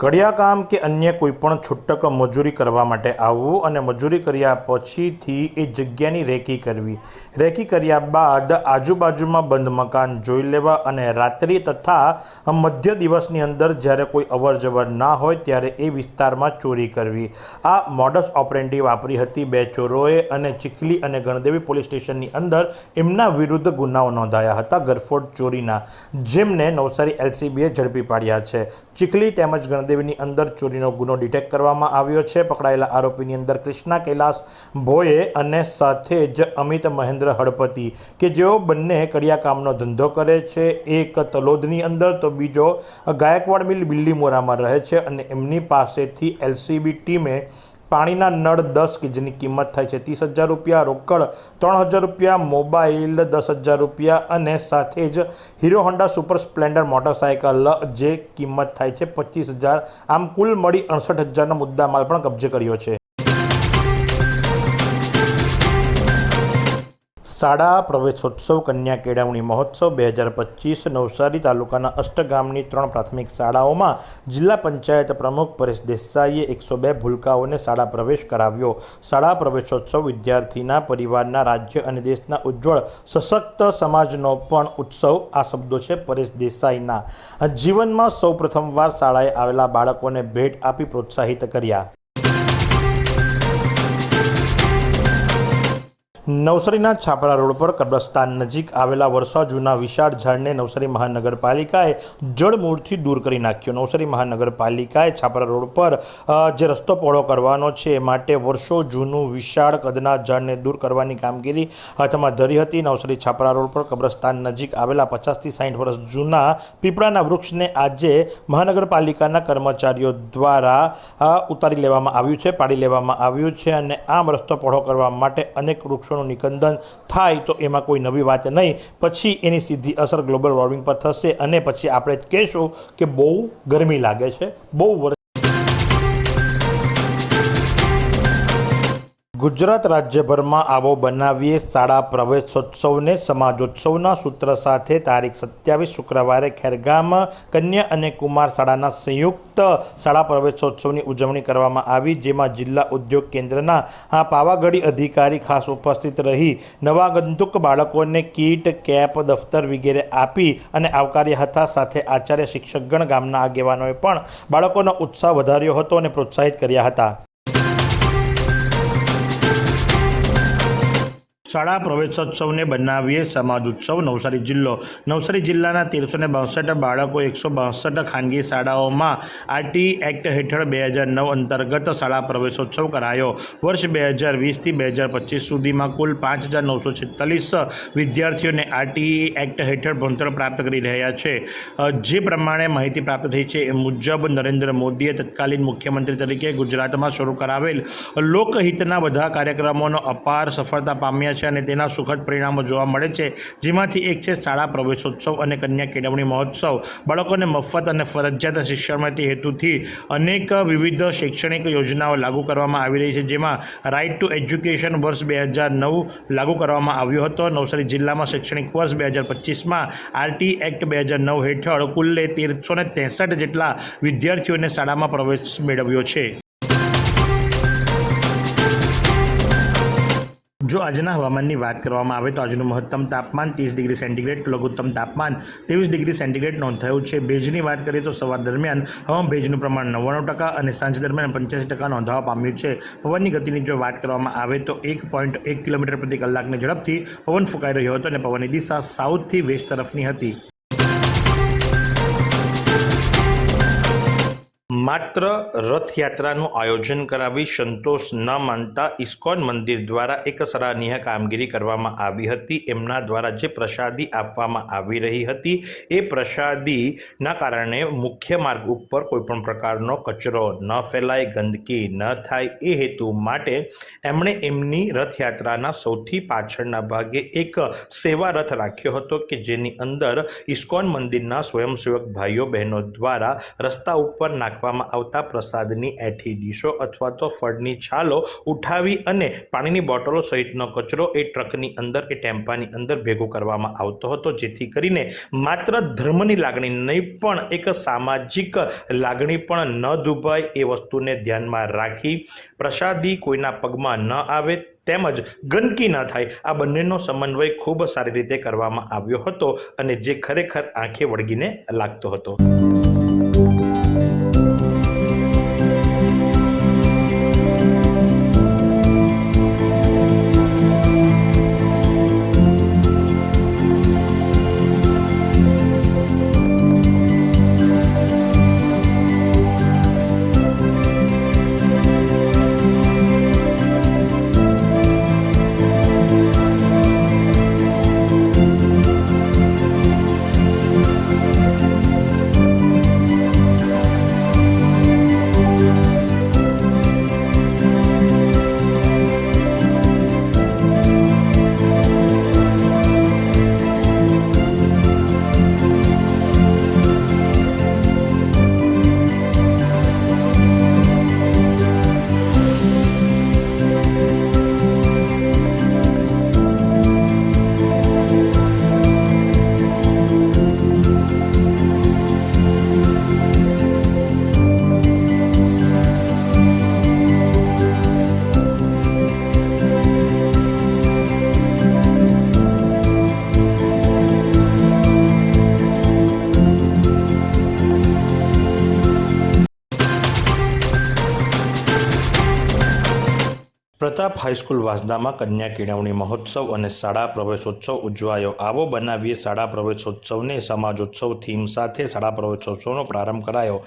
કડિયા કામ કે અન્ય કોઈપણ છૂટક મજૂરી કરવા માટે આવવું અને મજૂરી કર્યા પછીથી એ જગ્યાની રેકી કરવી. રેકી કર્યા બાદ આજુબાજુમાં બંધ મકાન જોઈ લેવા અને રાત્રિ તથા મધ્ય દિવસની અંદર જ્યારે કોઈ અવર જવર ના હોય ત્યારે એ વિસ્તારમાં ચોરી કરવી. આ મોડસ ઓપરેન્ડી વાપરી હતી બે ચોરોએ અને ચીખલી અને ગણદેવી પોલીસ સ્ટેશનની અંદર એમના વિરુદ્ધ ગુનાઓ નોંધાયા હતા ગરફોડ ચોરીના, જેમને નવસારી એલસીબીએ ઝડપી પાડ્યા છે. ચીખલી તેમજ ગણદેવીની અંદર ચોરીનો ગુનો ડિટેક્ટ કરવામાં આવ્યો છે. પકડાયેલા આરોપીની અંદર કૃષ્ણા કૈલાસ ભોયે અને સાથે જ અમિત મહેન્દ્ર હળપતિ કે જેઓ બંને કડિયા કામનો ધંધો કરે છે. એક તલોદની અંદર તો બીજો ગાયકવાડ મિલ બિલ્લીમોરામાં રહે છે અને એમની પાસેથી એલસીબી ટીમે પાણીના નળ દસ જેની કિંમત થાય છે, ત્રીસ હજાર રૂપિયા, રોકડ ત્રણ હજાર રૂપિયા, મોબાઈલ દસ હજાર રૂપિયા અને સાથે જ Hero Honda super Splendor motorcycle જે કિંમત થાય છે પચીસ હજાર. આમ કુલ મળી અડસઠ હજારનો મુદ્દામાલ પણ કબજે કર્યો છે. શાળા પ્રવેશોત્સવ કન્યા કેળવણી મહોત્સવ બે હજાર પચીસ નવસારી તાલુકાના અષ્ટગામની ત્રણ પ્રાથમિક શાળાઓમાં જિલ્લા પંચાયત પ્રમુખ પરેશ દેસાઈએ એકસો બે ભૂલકાઓને શાળા પ્રવેશ કરાવ્યો. શાળા પ્રવેશોત્સવ વિદ્યાર્થીના પરિવારના રાજ્ય અને દેશના ઉજ્જવળ સશક્ત સમાજનો પણ ઉત્સવ આ શબ્દો છે પરેશ દેસાઈના. જીવનમાં સૌ પ્રથમવાર શાળાએ આવેલા બાળકોને ભેટ આપી પ્રોત્સાહિત કર્યા. નવસારીના છાપરા રોડ પર કબ્રસ્તાન નજીક આવેલા વર્ષા જૂના વિશાળ ઝાડને નવસારી મહાનગરપાલિકાએ જળમૂળથી દૂર કરી નાખ્યો. નવસારી મહાનગરપાલિકાએ છાપરા રોડ પર જે રસ્તો પહોળો કરવાનો છે માટે વર્ષો જૂનું વિશાળ કદના ઝાડને દૂર કરવાની કામગીરી હાથમાં ધરી હતી. નવસારી છાપરા રોડ પર કબ્રસ્તાન નજીક આવેલા પચાસથી સાઠ વર્ષ જૂના પીપળાના વૃક્ષને આજે મહાનગરપાલિકાના કર્મચારીઓ દ્વારા ઉતારી લેવામાં આવ્યું છે, પાડી લેવામાં આવ્યું છે અને આમ રસ્તો પહોળો કરવા માટે અનેક વૃક્ષોનું નિકંદન થાય તો એમાં કોઈ નવી વાત નહીં. પછી એની સીધી અસર ગ્લોબલ વોર્મિંગ પર થશે અને પછી આપણે કહેશું કે બહુ ગરમી લાગે છે. બહુ ગુજરાત રાજ્યભરમાં આવો બનાવીએ શાળા પ્રવેશોત્સવને, સમાજોત્સવના સૂત્ર સાથે તારીખ સત્યાવીસ શુક્રવારે ખેરગામ કન્યા અને કુમાર શાળાના સંયુક્ત શાળા પ્રવેશોત્સવની ઉજવણી કરવામાં આવી, જેમાં જિલ્લા ઉદ્યોગ કેન્દ્રના આ પાવાગઢી અધિકારી ખાસ ઉપસ્થિત રહી નવાગંતુક બાળકોને કીટ, કેપ, દફતર વગેરે આપી અને આવકાર્યા હતા. સાથે આચાર્ય શિક્ષકગણ ગામના આગેવાનોએ પણ બાળકોનો ઉત્સાહ વધાર્યો હતો અને પ્રોત્સાહિત કર્યા હતા. શાળા પ્રવેશોત્સવને બનાવીએ સમાજ ઉત્સવ, નવસારી જિલ્લો. નવસારી જિલ્લાના તેરસો ને બાસઠ બાળકો એકસો બાસઠ ખાનગી શાળાઓમાં આરટી એક્ટ હેઠળ બે હજાર નવ અંતર્ગત શાળા પ્રવેશોત્સવ કરાયો. વર્ષ બે હજાર વીસથી બે હજાર પચીસ સુધીમાં કુલ પાંચ હજાર નવસો છેતાલીસ વિદ્યાર્થીઓને આરટી એક્ટ હેઠળ ભણતર પ્રાપ્ત કરી રહ્યા છે. જે પ્રમાણે માહિતી પ્રાપ્ત થઈ છે એ મુજબ નરેન્દ્ર મોદીએ તત્કાલીન મુખ્યમંત્રી તરીકે ગુજરાતમાં શરૂ કરાવેલ લોકહિતના બધા કાર્યક્રમોનો અપાર સફળતા પામ્યા છે અને તેના સુખદ પરિણામો જોવા મળે છે, જેમાંથી એક છે શાળા પ્રવેશોત્સવ અને કન્યા કેળવણી મહોત્સવ. બાળકોને મફત અને ફરજિયાત શિક્ષણ મળતી હેતુથી અનેક વિવિધ શૈક્ષણિક યોજનાઓ લાગુ કરવામાં આવી રહી છે, જેમાં રાઇટ ટુ એજ્યુકેશન વર્ષ બે હજાર નવ લાગુ કરવામાં આવ્યો હતો. નવસારી જિલ્લામાં શૈક્ષણિક વર્ષ બે હજાર પચીસમાં આરટી એક્ટ બે હજાર નવ હેઠળ કુલ્લે તેરસો ને જેટલા વિદ્યાર્થીઓને શાળામાં પ્રવેશ મેળવ્યો છે. જો આજના હવામાનની વાત કરવામાં આવે તો આજનું મહત્તમ તાપમાન ત્રીસ ડિગ્રી સેન્ટીગ્રેડ, લઘુત્તમ તાપમાન ત્રેવીસ ડિગ્રી સેન્ટીગ્રેડ નોંધાયું છે. ભેજની વાત કરીએ તો સવાર દરમિયાન હવામાન ભેજનું પ્રમાણ નવ્વાણું ટકા અને સાંજ દરમિયાન પંચ્યાસી ટકા નોંધાવા પામ્યું છે. પવનની ગતિની જો વાત કરવામાં આવે તો એક પોઈન્ટ એક કિલોમીટર પ્રતિ કલાકની ઝડપથી પવન ફૂંકાઈ રહ્યો હતો અને પવનની દિશા સાઉથથી વેસ્ટ તરફની હતી. માત્ર રથયાત્રાનું આયોજન કરાવી સંતોષ ન માનતા ઇસ્કોન મંદિર દ્વારા એક સરાહનીય કામગીરી કરવામાં આવી હતી. એમના દ્વારા જે પ્રસાદી આપવામાં આવી રહી હતી, એ પ્રસાદીના કારણે મુખ્ય માર્ગ ઉપર કોઈપણ પ્રકારનો કચરો ન ફેલાય, ગંદકી ન થાય. એ હેતુ માટે એમણે એમની રથયાત્રાના સૌથી પાછળના ભાગે એક સેવા રથ રાખ્યો હતો કે જેની અંદર ઇસ્કોન મંદિરના સ્વયંસેવક ભાઈઓ બહેનો દ્વારા રસ્તા ઉપર નાખવામાં આવતા પ્રસાદની એઠી ડીશો અથવા તો ફળની છાલો ઉઠાવી અને પાણીની બોટલો સહિતનો કચરો એ ટ્રકની અંદર એ ટેમ્પાની અંદર ભેગો કરવામાં આવતો હતો. જેથી કરીને માત્ર ધર્મની લાગણી નહીં, પણ એક સામાજિક લાગણી પણ ન દુભાય એ વસ્તુને ધ્યાનમાં રાખી પ્રસાદી કોઈના પગમાં ન આવે તેમજ ગંદકી ન થાય, આ બંનેનો સમન્વય ખૂબ સારી રીતે કરવામાં આવ્યો હતો અને જે ખરેખર આંખે વળગીને લાગતો હતો. પ્રતાપ હાઈસ્કૂલ વાંસદામાં કન્યા કેળવણી મહોત્સવ અને શાળા પ્રવેશોત્સવ ઉજવાયો. આવો બનાવીએ શાળા પ્રવેશોત્સવને. સમાજોત્સવ થીમ સાથે શાળા પ્રવેશોત્સવનો પ્રારંભ કરાયો.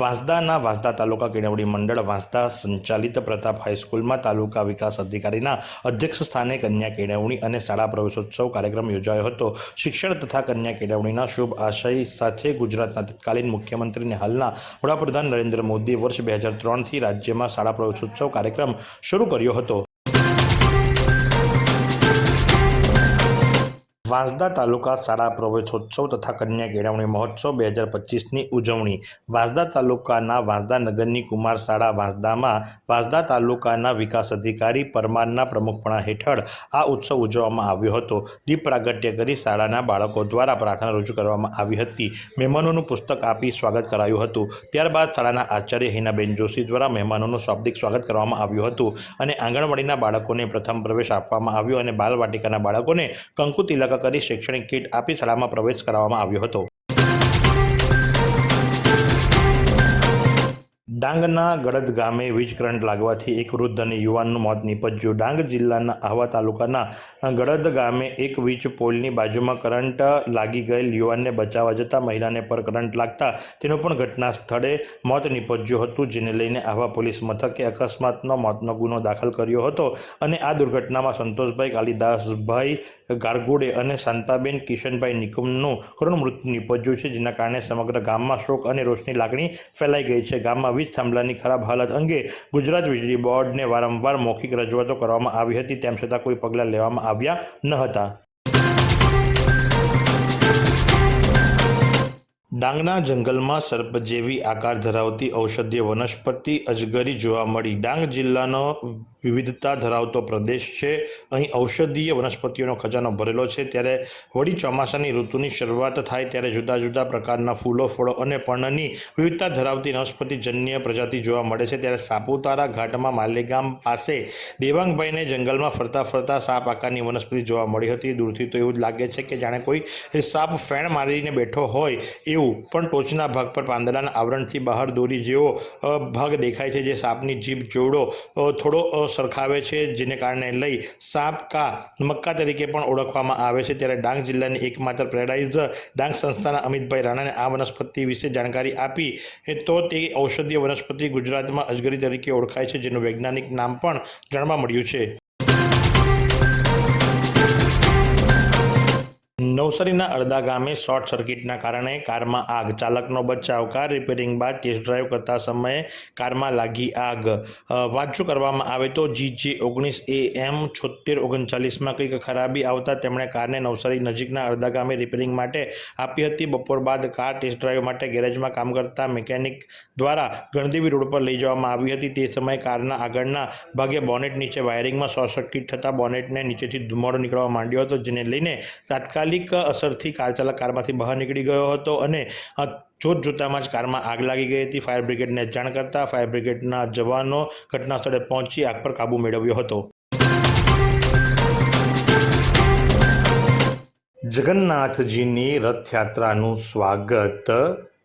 વાંસદાના વાંસદા તાલુકા કેળવણી મંડળ વાંસદા સંચાલિત પ્રતાપ હાઈસ્કૂલમાં તાલુકા વિકાસ અધિકારીના અધ્યક્ષ સ્થાને કન્યા કેળવણી અને શાળા પ્રવેશોત્સવ કાર્યક્રમ યોજાયો હતો. શિક્ષણ તથા કન્યા કેળવણીના શુભ આશય સાથે ગુજરાતના તત્કાલીન મુખ્યમંત્રીને હાલના વડાપ્રધાન નરેન્દ્ર મોદી વર્ષ બે હજાર ત્રણથી રાજ્યમાં શાળા પ્રવેશોત્સવ કાર્યક્રમ શરૂ કર્યો હતો. વાંસદા તાલુકા શાળા પ્રવેશોત્સવ તથા કન્યા કેળવણી મહોત્સવ બે હજાર પચીસની ઉજવણી. વાંસદા તાલુકાના વાંસદા નગરની કુમાર શાળા વાંસદામાં વાંસદા તાલુકાના વિકાસ અધિકારી પરમારના પ્રમુખપણા હેઠળ આ ઉત્સવ ઉજવવામાં આવ્યો હતો. દીપ પ્રાગટ્ય કરી શાળાના બાળકો દ્વારા પ્રાર્થના રજૂ કરવામાં આવી હતી. મહેમાનોનું પુસ્તક આપી સ્વાગત કરાયું હતું. ત્યારબાદ શાળાના આચાર્ય હિનાબેન જોશી દ્વારા મહેમાનોનું શાબ્દિક સ્વાગત કરવામાં આવ્યું હતું અને આંગણવાડીના બાળકોને પ્રથમ પ્રવેશ આપવામાં આવ્યો અને બાલવાટિકાના બાળકોને કંકુ કરી શૈક્ષણિક કીટ આપી શાળામાં પ્રવેશ કરાવવામાં આવ્યો હતો. ડાંગના ગળદ ગામે વીજ કરંટ લાગવાથી એક વૃદ્ધ અને યુવાનનું મોત નીપજ્યું. ડાંગ જિલ્લાના આહવા તાલુકાના ગળદ ગામે એક વીજ પોલની બાજુમાં કરંટ લાગી ગયેલ યુવાનને બચાવવા જતાં મહિલાને પર કરંટ લાગતા તેનું પણ ઘટના સ્થળે મોત નીપજ્યું હતું, જેને લઈને આહવા પોલીસ મથકે અકસ્માતનો મોતનો ગુનો દાખલ કર્યો હતો અને આ દુર્ઘટનામાં સંતોષભાઈ કાલિદાસભાઈ ગારગુડે અને શાંતાબેન કિશનભાઈ નિકુમનું કરુણ મૃત્યુ નીપજ્યું છે, જેના કારણે સમગ્ર ગામમાં શોક અને રોષની લાગણી ફેલાઈ ગઈ છે. ગામમાં વીજ થાંભલાની ખરાબ હાલત અંગે ગુજરાત વીજળી બોર્ડને વારંવાર મૌખિક રજૂઆતો કરવામાં આવી હતી, તેમ છતાં કોઈ પગલાં લેવામાં આવ્યા ન હતા. ડાંગના જંગલમાં સર્પ જેવી આકાર ધરાવતી ઔષધીય વનસ્પતિ અજગરી જોવા મળી. ડાંગ જિલ્લાનો વિવિધતા ધરાવતો પ્રદેશ છે. અહીં ઔષધીય વનસ્પતિઓનો ખજાનો ભરેલો છે. ત્યારે વળી ચોમાસાની ઋતુની શરૂઆત થાય ત્યારે જુદા જુદા પ્રકારના ફૂલો, ફળો અને પર્ણની વિવિધતા ધરાવતી વનસ્પતિજન્ય પ્રજાતિ જોવા મળે છે. ત્યારે સાપુતારા ઘાટમાં માલેગામ પાસે દેવાંગભાઈને જંગલમાં ફરતા ફરતા સાપ આકારની વનસ્પતિ જોવા મળી હતી. દૂરથી તો એવું જ લાગે છે કે જાણે કોઈ સાપ ફેણ મારીને બેઠો હોય એવું, પણ ટોચના ભાગ પર પાંદડાના આવરણથી બહાર દોરી જેવો ભાગ દેખાય છે, જે સાપની જીભ, જોડો થોડો સરખાવે છે, જેને કારણે લઈ સાપ કા મક્કા તરીકે પણ ઓળખવામાં આવે છે. ત્યારે ડાંગ જિલ્લાની એકમાત્ર પેરાડાઇઝ ડાંગ સંસ્થાના અમિતભાઈ રાણાને આ વનસ્પતિ વિશે જાણકારી આપી તો તે ઔષધીય વનસ્પતિ ગુજરાતમાં અજગરી તરીકે ઓળખાય છે, જેનું વૈજ્ઞાનિક નામ પણ જાણવા મળ્યું છે. નવસારીના અડધા ગામે શોર્ટ સર્કિટના કારણે કારમાં આગ. ચાલકનો બચાવ કાર રિપેરિંગ બાદ ટેસ્ટ ડ્રાઈવ કરતા સમયે કારમાં લાગી આગ. વાંચો કરવામાં આવે તો જી જે ઓગણીસ એ એમ છોતેર ઓગણચાલીસમાં કંઈક ખરાબી આવતા તેમણે કારને નવસારી નજીકના અડધા ગામે રિપેરિંગ માટે આપી હતી. બપોર બાદ કાર ટેસ્ટ ડ્રાઈવ માટે ગેરેજમાં કામ કરતા મિકેનિક દ્વારા ગણદેવી રોડ પર લઈ જવામાં આવી હતી. તે સમયે કારના આગળના ભાગે બોનેટ નીચે વાયરિંગમાં શોર્ટ સર્કિટ થતાં બોનેટને નીચેથી ધુમાડો નીકળવા માંડ્યો હતો, જેને લઈને તાત્કાલિક અસરથી કાર ચાલક કારમાંથી બહાર નીકળી ગયો હતો અને જોત જોતામાં જ કારમાં આગ લાગી ગઈ હતી. ફાયર બ્રિગેડને જાણ કરતા ફાયર બ્રિગેડના જવાનો ઘટના પહોંચી આગ પર કાબૂ મેળવ્યો હતો. જગન્નાથજીની રથયાત્રાનું સ્વાગત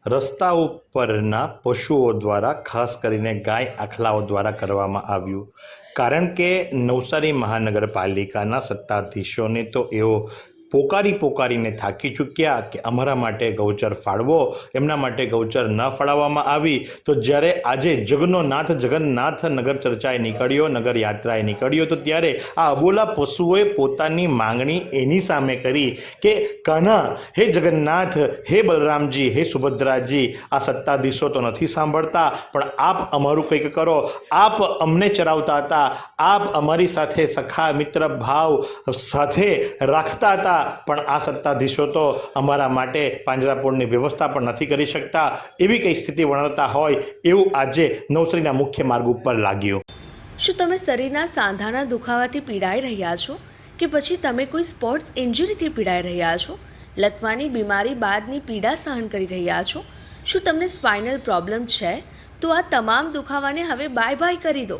રસ્તા ઉપરના પશુઓ દ્વારા, ખાસ કરીને ગાય આખલાઓ દ્વારા કરવામાં આવ્યું. કારણ કે નવસારી મહાનગરપાલિકાના સત્તાધીશોને તો એવો પોકારી પોકારીને થાકી ચૂક્યા કે અમારા માટે ગૌચર ફાળવો, એમના માટે ગૌચર ન ફાળવવામાં આવી, તો જ્યારે આજે જગનો નાથ જગન્નાથ નગર ચર્ચાએ નીકળ્યો, નગર યાત્રાએ નીકળ્યો, તો ત્યારે આ અબોલા પશુઓએ પોતાની માંગણી એની સામે કરી કે, કાના, હે જગન્નાથ, હે બલરામજી, હે સુભદ્રાજી, આ સત્તાધીશો તો નથી સાંભળતા, પણ આપ અમારું કંઈક કરો, આપ અમને ચરાવતા હતા, આપ અમારી સાથે સખા મિત્ર ભાવ સાથે રાખતા હતા પણ આ સત્તાધીશો તો અમારા માટે પાંજરાપોળની વ્યવસ્થા પણ નથી કરી શકતા. એવી કઈ સ્થિતિ વર્ણવતા હોય એવું આજે નવસારીના મુખ્ય માર્ગ ઉપર લાગ્યું. શું તમે શરીરના સાંધાના દુખાવાથી પીડાઈ રહ્યા છો? કે પછી તમે કોઈ સ્પોર્ટ્સ ઇન્જરીથી પીડાઈ રહ્યા છો? લકવાની બીમારી બાદની પીડા સહન કરી રહ્યા છો? શું તમને સ્પાઇનલ પ્રોબ્લેમ છે? તો આ તમામ દુખાવાને હવે બાય બાય કરી દો.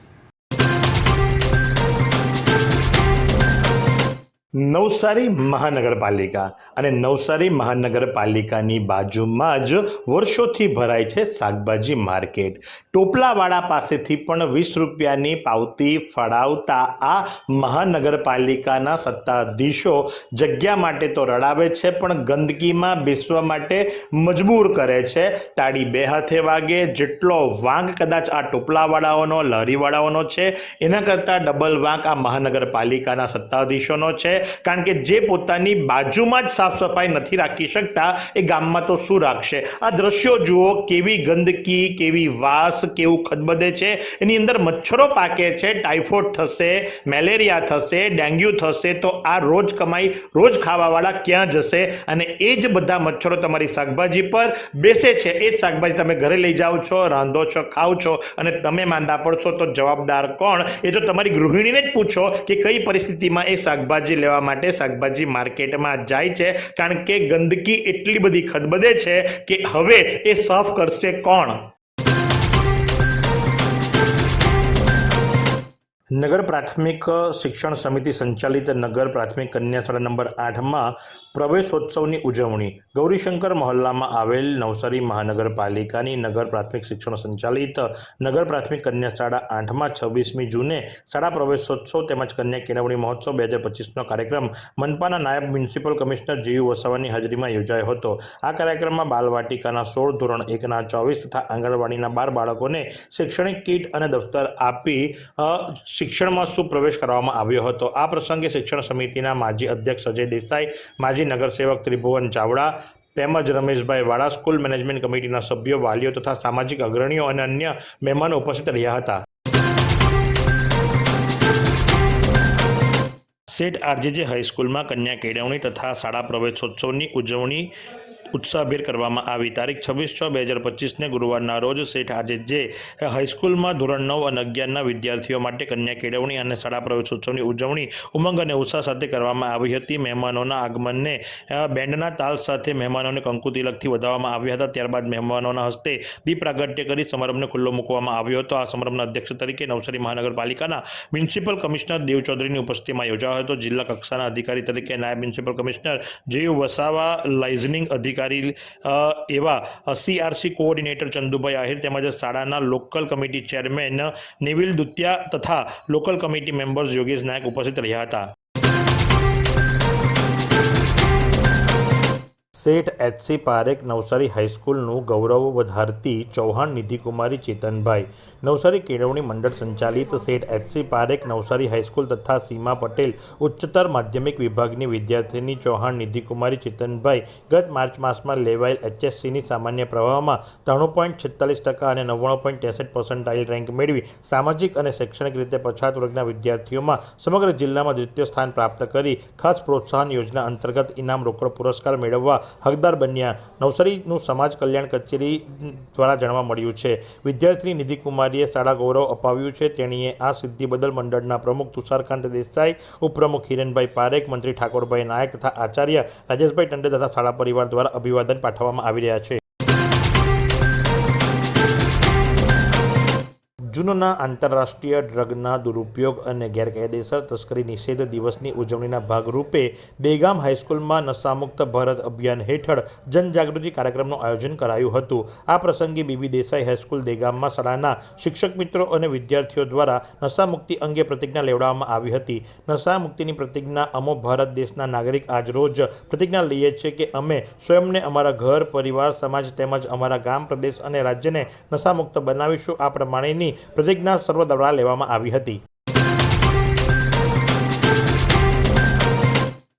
નવસારી મહાનગરપાલિકા અને નવસારી મહાનગરપાલિકાની બાજુમાં જ વર્ષોથી ભરાય છે શાકભાજી માર્કેટ. ટોપલાવાળા પાસેથી પણ વીસ રૂપિયાની પાવતી ફળાવતા આ મહાનગરપાલિકાના સત્તાધીશો જગ્યા માટે તો રડાવે છે, પણ ગંદકીમાં બેસવા માટે મજબૂર કરે છે. તાળી બે હાથે વાગે, જેટલો વાંક કદાચ આ ટોપલાવાળાઓનો લારીવાળાઓનો છે, એના કરતાં ડબલ વાંક આ મહાનગરપાલિકાના સત્તાધીશોનો છે. કારણ કે જે પોતાની બાજુમાં જ સાફ સફાઈ નથી રાખી શકતા, એ ગામમાં તો શું રાખશે? આ દ્રશ્યો જુઓ, કેવી ગંદકી, કેવી વાસ, કેવું ખદબદે છે. એની અંદર મચ્છરો પાકે છે, ટાઇફોઇડ થશે, મેલેરિયા થશે, ડેન્ગ્યુ થશે, તો આ રોજ કમાઈ, રોજ ખાવાવાળા ક્યાં જશે? અને એ જ બધા મચ્છરો તમારી શાકભાજી પર બેસે છે. એ જ શાકભાજી તમે ઘરે લઈ જાઓ છો, રાંધો છો, ખાઓ છો, અને તમે માંદા પડશો તો જવાબદાર કોણ? એ તો તમારી ગૃહિણીને જ પૂછો કે કઈ પરિસ્થિતિમાં એ શાકભાજી લેવા માટે શાકભાજી માર્કેટમાં જાય છે. કારણ કે ગંદકી એટલી બધી ખદબદે છે કે હવે એ સાફ કરશે કોણ? નગર પ્રાથમિક શિક્ષણ સમિતિ સંચાલિત નગર પ્રાથમિક કન્યા શાળા નંબર આઠમાં પ્રવેશોત્સવની ઉજવણી. ગૌરીશંકર મહોલ્લામાં આવેલ નવસારી મહાનગરપાલિકાની નગર પ્રાથમિક શિક્ષણ સંચાલિત નગર પ્રાથમિક કન્યા શાળા આઠમાં છવ્વીસમી જૂને શાળા પ્રવેશોત્સવ તેમજ કન્યા કેળવણી મહોત્સવ બે હજાર પચીસનો કાર્યક્રમ મનપાના નાયબ મ્યુનિસિપલ કમિશનર જીયુ વસાવાની હાજરીમાં યોજાયો હતો. આ કાર્યક્રમમાં બાલવાટિકાના સોળ ધોરણ એકના ચોવીસ તથા આંગણવાડીના બાર બાળકોને શૈક્ષણિક કીટ અને દફતર આપી શિક્ષણમાં સુપ્રવેશ કરવામાં આવ્યો હતો. આ પ્રસંગે શિક્ષણ સમિતિના માજી અધ્યક્ષ અજય દેસાઈ, માજી નગરસેવક ત્રિભુવન ચાવડા તેમજ રમેશભાઈ વાળા સ્કૂલ મેનેજમેન્ટ કમિટીના સભ્યો, વાલીઓ તથા સામાજિક અગ્રણીઓ અને અન્ય મહેમાનો ઉપસ્થિત રહ્યા હતા. સેઠ આરજેજે હાઈસ્કૂલમાં કન્યા કેળવણી તથા શાળા પ્રવેશોત્સવની ઉજવણી ઉત્સાહભેર કરવામાં આવી. તારીખ છવ્વીસ છ બે હજાર પચીસને ગુરુવારના રોજ શેઠ આજે જે હાઈસ્કૂલમાં ધોરણ નવ અને અગિયારના વિદ્યાર્થીઓ માટે કન્યા કેળવણી અને શાળા પ્રવેશોત્સવની ઉજવણી, ઉમંગ અને ઉત્સાહ સાથે કરવામાં આવી હતી. મહેમાનોના આગમનને બેન્ડના તાલ સાથે મહેમાનોને કંકુ તિલકથી વધાવવામાં આવ્યા હતા. ત્યારબાદ મહેમાનોના હસ્તે દીપ પ્રાગટ્ય કરી સમારંભને ખુલ્લો મૂકવામાં આવ્યો હતો. આ સમારંભના અધ્યક્ષ તરીકે નવસારી મહાનગરપાલિકાના મ્યુનિસિપલ કમિશનર દેવ ચૌધરીની ઉપસ્થિતિમાં યોજાયો હતો. જિલ્લા કક્ષાના અધિકારી તરીકે નાયબ મ્યુનિસિપલ કમિશનર જીવ વસાવા લાઇઝનિંગ અધિકારી અ, એવા સીઆરસી કોઓર્ડિનેટર ચંદુભાઈ આહિર તેમજ શાળાના local committee chairman Nivil Dutya તથા local committee members Yogesh Nayak ઉપસ્થિત રહ્યા હતા. શેઠ એચસી પારેખ નવસારી હાઈસ્કૂલનું ગૌરવ વધારતી ચૌહાણ નિધિકુમારી ચેતનભાઈ. નવસારી કેળવણી મંડળ સંચાલિત શેઠ એચસી પારેખ નવસારી હાઈસ્કૂલ તથા સીમા પટેલ ઉચ્ચતર માધ્યમિક વિભાગની વિદ્યાર્થીની ચૌહાણ નિધિકુમારી ચેતનભાઈ ગત માર્ચ માસમાં લેવાયેલ એચએસસીની સામાન્ય પ્રવાહમાં ત્રાણું પોઈન્ટ છેતાલીસ ટકા અને નવ્વાણું પોઈન્ટ ત્રેસઠ પર્સન્ટાઇલ રેન્ક મેળવી સામાજિક અને શૈક્ષણિક રીતે પછાત વર્ગના વિદ્યાર્થીઓમાં સમગ્ર જિલ્લામાં દ્વિતીય સ્થાન પ્રાપ્ત કરી ખાસ પ્રોત્સાહન યોજના અંતર્ગત ઇનામ રોકડ પુરસ્કાર મેળવવા હકદાર બન્યા. નવસારીનું સમાજ કલ્યાણ કચેરી દ્વારા જાણવા મળ્યું છે. વિદ્યાર્થીની નિધિકુમારીએ શાળા ગૌરવ અપાવ્યું છે. તેણીએ આ સિદ્ધિ બદલ મંડળના પ્રમુખ તુષારકાંત દેસાઈ, ઉપપ્રમુખ હિરેનભાઈ પારેખ, મંત્રી ઠાકોરભાઈ નાયક તથા આચાર્ય રાજેશભાઈ ટંડે તથા શાળા પરિવાર દ્વારા અભિવાદન પાઠવવામાં આવી રહ્યા છે. જૂનના આંતરરાષ્ટ્રીય ડ્રગના દુરુપયોગ અને ગેરકાયદેસર તસ્કરી નિષેધ દિવસની ઉજવણીના ભાગરૂપે બેગામ હાઈસ્કૂલમાં નશામુક્ત ભારત અભિયાન હેઠળ જનજાગૃતિ કાર્યક્રમનું આયોજન કરાયું હતું. આ પ્રસંગે બીબી દેસાઈ હાઈસ્કૂલ દેગામમાં શાળાના શિક્ષક મિત્રો અને વિદ્યાર્થીઓ દ્વારા નશામુક્તિ અંગે પ્રતિજ્ઞા લેવડાવવામાં આવી હતી. નશામુક્તિની પ્રતિજ્ઞા અમો ભારત દેશના નાગરિક આજરોજ પ્રતિજ્ઞા લઈએ છીએ કે અમે સ્વયંને અમારા ઘર, પરિવાર, સમાજ તેમજ અમારા ગામ, પ્રદેશ અને રાજ્યને નશામુક્ત બનાવીશું. આ પ્રમાણેની પ્રતિજ્ઞા દ્વારા લેવામાં આવી હતી.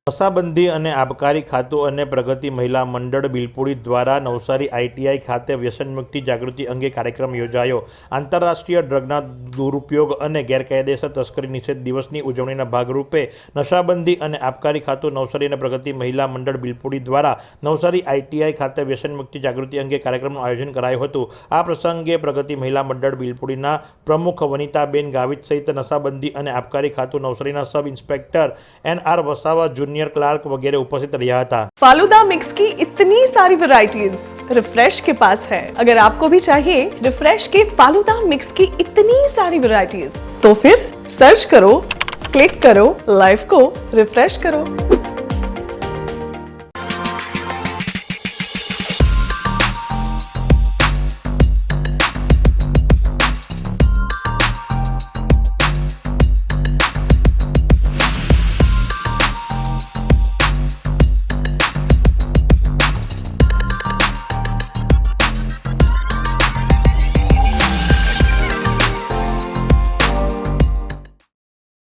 નશાબંધી અને આબકારી ખાતું અને પ્રગતિ મહિલા મંડળ બિલપુડી દ્વારા નવસારી આઈટીઆઈ ખાતે વ્યસનમુક્તિ જાગૃતિ અંગે કાર્યક્રમ યોજાયો. આંતરરાષ્ટ્રીય ડ્રગના દુરુપયોગ અને ગેરકાયદેસર તસ્કરી નિષેધ દિવસની ઉજવણીના ભાગરૂપે નશાબંધી અને આબકારી ખાતું નવસારી અને પ્રગતિ મહિલા મંડળ બિલપુડી દ્વારા નવસારી આઈટીઆઈ ખાતે વ્યસનમુક્તિ જાગૃતિ અંગે કાર્યક્રમનું આયોજન કરાયું હતું. આ પ્રસંગે પ્રગતિ મહિલા મંડળ બિલપુડીના પ્રમુખ વનિતાબેન ગાવિત સહિત નશાબંધી અને આબકારી ખાતું નવસારીના sub inspector N R Vasava junior clerk વગેરે ઉપસ્થિત રહ્યા હતા फालूदा मिक्स की इतनी सारी वैरायटीज रिफ्रेश के पास है अगर आपको भी चाहिए रिफ्रेश के फालूदा मिक्स की इतनी सारी वैरायटीज तो फिर सर्च करो क्लिक करो लाइफ को रिफ्रेश करो